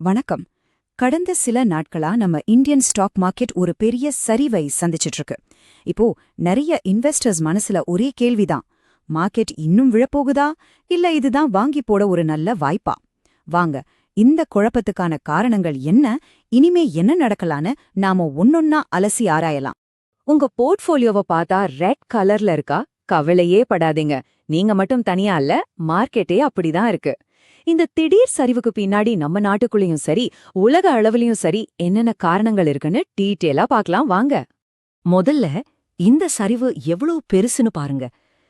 வணக்கம். கடந்த சில நாட்களா நம்ம இந்தியன் ஸ்டாக் மார்க்கெட் ஒரு பெரிய சரிவை சந்திச்சிட்டு இருக்கு இப்போ நிறைய இன்வெஸ்டர்ஸ் மனசுல ஒரே கேள்விதான். மார்க்கெட் இன்னும் விழப்போகுதா? இல்ல இதுதான் வாங்கி போட ஒரு நல்ல வாய்ப்பா? வாங்க இந்த குழப்பத்துக்கான காரணங்கள் என்ன? இனிமே என்ன நடக்கலான்னு நாம ஒன்னொன்னா அலசி ஆராயலாம். உங்க போர்ட்ஃபோலியோவை பார்த்தா ரெட் கலர்ல இருக்கா? கவலையே படாதீங்க. நீங்க மட்டும் தனியா இல்ல மார்க்கெட்டே அப்படிதான் இருக்கு. இந்த திடீர் சரிவுக்கு பின்னாடி நம்ம நாட்டுக்குள்ளேயும் சரி உலக அளவுலயும் சரி என்னென்ன காரணங்கள் இருக்குன்னு டீட்டெயிலா பார்க்கலாம் வாங்க. முதல்ல இந்த சரிவு எவ்வளவு பெருசுன்னு பாருங்க.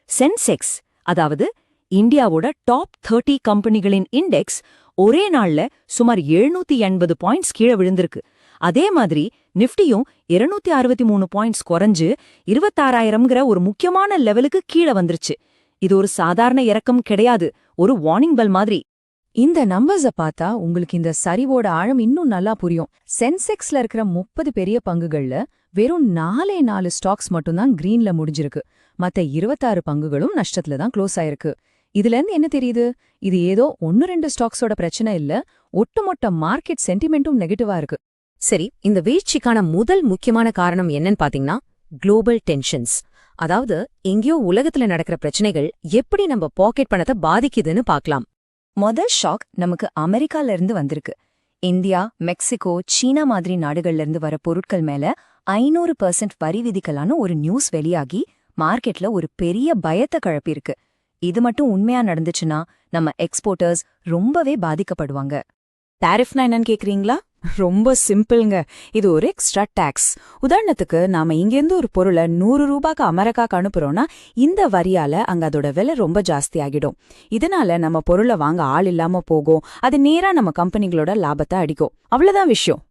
சென்செக்ஸ் அதாவது இந்தியாவோட டாப் 30 கம்பெனிகளின் இண்டெக்ஸ் ஒரே நாள்ல சுமார் 780 எண்பது பாயிண்ட்ஸ் கீழே விழுந்திருக்கு. அதே மாதிரி நிஃப்டியும் 263 அறுபத்தி மூணு பாயிண்ட்ஸ் குறைஞ்சு இருபத்தாறாயிரம்ங்கிற ஒரு முக்கியமான லெவலுக்கு கீழே வந்துருச்சு. இது ஒரு சாதாரண இறக்கம் கிடையாது. ஒரு வார்னிங் பெல் மாதிரி. இந்த நம்பர்ஸ பார்த்தா உங்களுக்கு இந்த சரிவோட ஆழம் இன்னும் நல்லா புரியும். சென்செக்ஸ்ல இருக்கிற முப்பது பெரிய பங்குகள்ல வெறும் நாலே நாலு ஸ்டாக்ஸ் மட்டும்தான் கிரீன்ல முடிஞ்சிருக்கு. மத்த இருபத்தாறு பங்குகளும் நஷ்டத்துல தான் க்ளோஸ் ஆயிருக்கு. இதுல இருந்து என்ன தெரியுது? இது ஏதோ ஒன்னு ரெண்டு ஸ்டாக்ஸோட பிரச்சனை இல்ல ஒட்டுமொத்த மார்க்கெட் சென்டிமெண்ட்டும் நெகட்டிவா இருக்கு. சரி இந்த வீழ்ச்சிக்கான முதல் முக்கியமான காரணம் என்னன்னு பாத்தீங்கன்னா குளோபல் டென்ஷன்ஸ் அதாவது எங்கேயோ உலகத்துல நடக்கிற பிரச்சனைகள் எப்படி நம்ம பாக்கெட் பணத்தை பாதிக்குதுன்னு பார்க்கலாம். மொதல் ஷாக் நமக்கு அமெரிக்கால இருந்து வந்திருக்கு. இந்தியா மெக்சிகோ சீனா மாதிரி நாடுகள்ல இருந்து வர பொருட்கள் மேல ஐநூறு பர்சன்ட் வரி விதிக்கலான்னு ஒரு நியூஸ் வெளியாகி மார்க்கெட்ல ஒரு பெரிய பயத்தை கிளப்பியிருக்கு. இது மட்டும் உண்மையா நடந்துச்சுன்னா நம்ம எக்ஸ்போர்ட்டர்ஸ் ரொம்பவே பாதிக்கப்படுவாங்க. டாரிஃப்னா என்னன்னு கேக்குறீங்களா? ரொம்ப சிம்பிள்ங்க. இது ஒரு எக்ஸ்ட்ரா டேக்ஸ் உதாரணத்துக்கு நாம இங்கேருந்து ஒரு பொருளை நூறு ரூபாய்க்கு அமெரிக்காக்கு அனுப்புறோம்னா இந்த வரியால அங்க அதோட விலை ரொம்ப ஜாஸ்தி ஆகிடும். இதனால நம்ம பொருளை வாங்க ஆள் இல்லாம போகும். அது நேரா நம்ம கம்பெனிகளோட லாபத்தை அடிக்கும். அவ்வளவுதான் விஷயம்.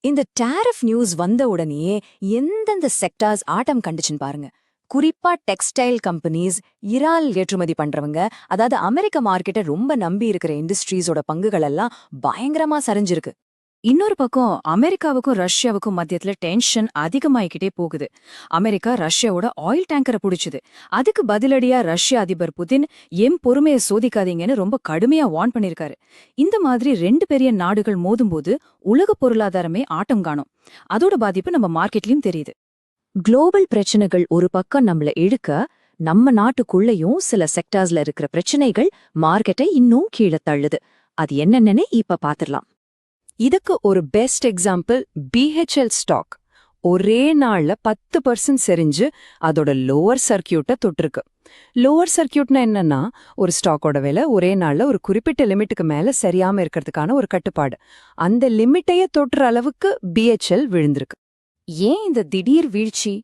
இந்த டேரிஃப் நியூஸ் வந்த உடனேயே எந்தெந்த செக்டார்ஸ் ஆட்டம் கண்டுச்சுன்னு பாருங்க. குறிப்பா டெக்ஸ்டைல் கம்பெனிஸ் இறால் ஏற்றுமதி பண்றவங்க அதாவது அமெரிக்க மார்க்கெட்டை ரொம்ப நம்பி இருக்கிற இண்டஸ்ட்ரீஸோட பங்குகள் எல்லாம் பயங்கரமா சரிஞ்சிருக்கு. இன்னொரு பக்கம் அமெரிக்காவுக்கும் ரஷ்யாவுக்கும் மத்தியத்துல டென்ஷன் அதிகமாயிக்கிட்டே போகுது. அமெரிக்கா ரஷ்யாவோட ஆயில் டேங்கரை புடிச்சுது. அதுக்கு பதிலடியா ரஷ்ய அதிபர் புதின் எம் பொறுமையை சோதிக்காதீங்கன்னு ரொம்ப கடுமையா வார்ன் பண்ணிருக்காரு இந்த மாதிரி ரெண்டு பெரிய நாடுகள் மோதும்போது உலக பொருளாதாரமே ஆட்டம் காணும். அதோட பாதிப்பு நம்ம மார்க்கெட்லயும் தெரியுது. குளோபல் பிரச்சனைகள் ஒரு பக்கம் நம்மள இழுக்க நம்ம நாட்டுக்குள்ளேயும் சில செக்டார்ஸ்ல இருக்கிற பிரச்சனைகள் மார்க்கெட்டை இன்னும் கீழே தள்ளுது. அது என்னென்னு இப்ப பாத்திரலாம் இதுக்கு ஒரு பெஸ்ட் எக்ஸாம்பிள் பிஹெச்எல் ஸ்டாக் ஒரே நாள்ல பத்து பர்சன்ட் செறிஞ்சு அதோட லோவர் சர்க்கியூட்டை தொட்டிருக்கு. லோவர் சர்க்கியூட்னா என்னன்னா ஒரு ஸ்டாக்கோட விலை ஒரே நாள்ல ஒரு குறிப்பிட்ட லிமிட்டுக்கு மேல சரியாம இருக்கிறதுக்கான ஒரு கட்டுப்பாடு. அந்த லிமிட்டையே தொட்டுற அளவுக்கு பிஹெச்எல் விழுந்திருக்கு. ஏன் இந்த திடீர் வீழ்ச்சி?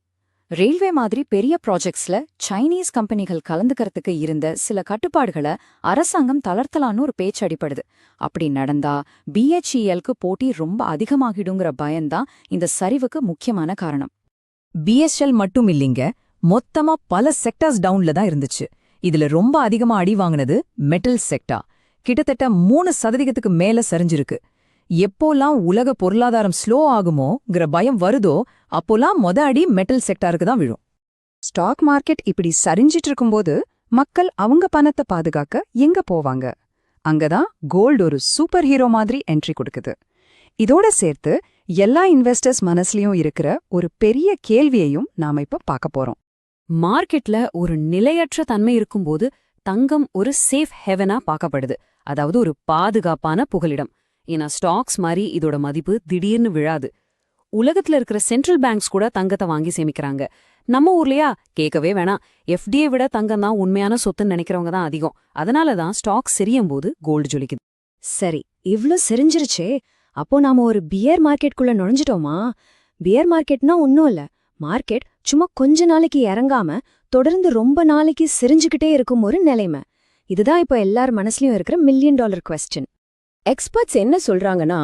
ரயில்வே மாதிரி பெரிய ப்ராஜெக்ட்ஸ்ல சைனீஸ் கம்பெனிகள் கலந்துக்கிறதுக்கு இருந்த சில கட்டுப்பாடுகளை அரசாங்கம் தளர்த்தலான்னு ஒரு பேச்சு அடிப்படுது அப்படி நடந்தா பிஹெச்இஎல்க்கு போட்டி ரொம்ப அதிகமாகிடுங்கிற பயம்தான் இந்த சரிவுக்கு முக்கியமான காரணம். பிஎஸ்எல் மட்டும் இல்லைங்க மொத்தமா பல செக்டார்ஸ் டவுன்ல தான் இருந்துச்சு. இதுல ரொம்ப அதிகமா அடி வாங்கினது மெட்டல் செக்டா கிட்டத்தட்ட மூணு சதவீதத்துக்கு மேல சரிஞ்சிருக்கு. எப்போலாம் உலக பொருளாதாரம் ஸ்லோ ஆகுமோங்கிற பயம் வருதோ அப்போலாம் மொத அடி மெட்டல் செக்டாருக்கு தான் விழும். ஸ்டாக் மார்க்கெட் இப்படி சரிஞ்சிட்டு இருக்கும்போது மக்கள் அவங்க பணத்தை பாதுகாக்க எங்க போவாங்க? அங்கதான் கோல்டு ஒரு சூப்பர் ஹீரோ மாதிரி என்ட்ரி கொடுக்குது. இதோட சேர்த்து எல்லா இன்வெஸ்டர்ஸ் மனசுலயும் இருக்கிற ஒரு பெரிய கேள்வியையும் நாம இப்ப பார்க்க போறோம். மார்க்கெட்ல ஒரு நிலையற்ற தன்மை இருக்கும்போது தங்கம் ஒரு சேஃப் ஹெவனா பார்க்கப்படுது. அதாவது ஒரு பாதுகாப்பான புகலிடம். ஏன்னா ஸ்டாக்ஸ் மாதிரி இதோட மதிப்பு திடீர்னு விழாது. உலகத்துல இருக்கிற சென்ட்ரல் பேங்க்ஸ் கூட தங்கத்தை வாங்கி சேமிக்கிறாங்க. நம்ம ஊர்லயா? கேட்கவே வேணாம். எஃப்டியை விட தங்கம் தான் உண்மையான சொத்துன்னு நினைக்கிறவங்க தான் அதிகம். அதனால தான் ஸ்டாக்ஸ் செரியும் போது கோல்டு ஜொலிக்குது. சரி இவ்ளோ செரிஞ்சிருச்சே. அப்போ நாம ஒரு பியர் மார்க்கெட்குள்ள நுழைஞ்சிட்டோமா? பியர் மார்க்கெட்னா ஒன்றும் இல்ல. மார்க்கெட் சும்மா கொஞ்ச நாளைக்கு இறங்காம தொடர்ந்து ரொம்ப நாளைக்கு செரிஞ்சுக்கிட்டே இருக்கும் ஒரு நிலைமை. இதுதான் இப்போ எல்லார் மனசுலயும் இருக்கிற மில்லியன் டாலர் கொஸ்டின் எக்ஸ்பர்ட்ஸ் என்ன சொல்றாங்கன்னா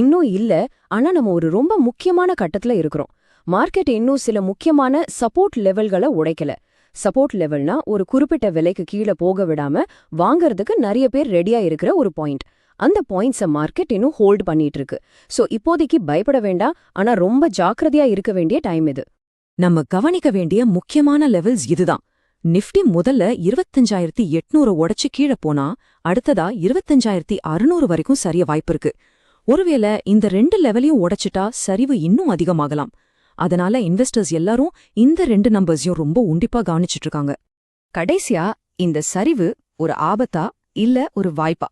இன்னும் இல்ல ஆனா நம்ம ஒரு ரொம்ப முக்கியமான கட்டத்துல இருக்கிறோம். மார்க்கெட் இன்னும் சில முக்கியமான சப்போர்ட் லெவல்களை உடைக்கல. சப்போர்ட் லெவல்னா ஒரு குறிப்பிட்ட விலைக்கு கீழே போக விடாம வாங்கறதுக்கு நிறைய பேர் ரெடியா இருக்கிற ஒரு பாயிண்ட் அந்த பாயிண்ட்ஸ மார்க்கெட் இன்னும் ஹோல்ட் பண்ணிட்டு இருக்கு. சோ இப்போதைக்கு பயப்பட வேண்டாம் ஆனா ரொம்ப ஜாக்கிரதையா இருக்க வேண்டிய டைம் இது. நம்ம கவனிக்க வேண்டிய முக்கியமான லெவல்ஸ் இதுதான். நிஃப்டி முதல்ல இருபத்தஞ்சாயிரத்தி எட்நூறு உடைச்சு கீழே போனா அடுத்ததா இருபத்தஞ்சாயிரத்தி அறுநூறு வரைக்கும் சரிய வாய்ப்பிருக்கு ஒருவேளை இந்த ரெண்டு லெவலையும் உடைச்சிட்டா சரிவு இன்னும் அதிகமாகலாம். அதனால இன்வெஸ்டர்ஸ் எல்லாரும் இந்த ரெண்டு நம்பர்ஸையும் ரொம்ப உண்டிப்பா கவனிச்சிட்டு இருக்காங்க கடைசியா இந்த சரிவு ஒரு ஆபத்தா இல்ல ஒரு வாய்ப்பா?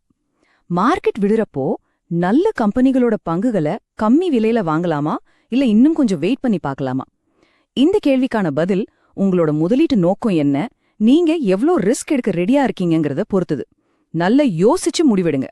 மார்க்கெட் விடுறப்போ நல்ல கம்பெனிகளோட பங்குகளை கம்மி விலையில வாங்கலாமா? இல்ல இன்னும் கொஞ்சம் வெயிட் பண்ணி பார்க்கலாமா? இந்த கேள்விக்கான பதில் உங்களோட முதலீட்டு நோக்கம் என்ன? நீங்க எவ்ளோ ரிஸ்க் எடுக்க ரெடியா இருக்கீங்கங்கறத பொறுத்தது. நல்ல யோசிச்சு முடிவெடுங்க.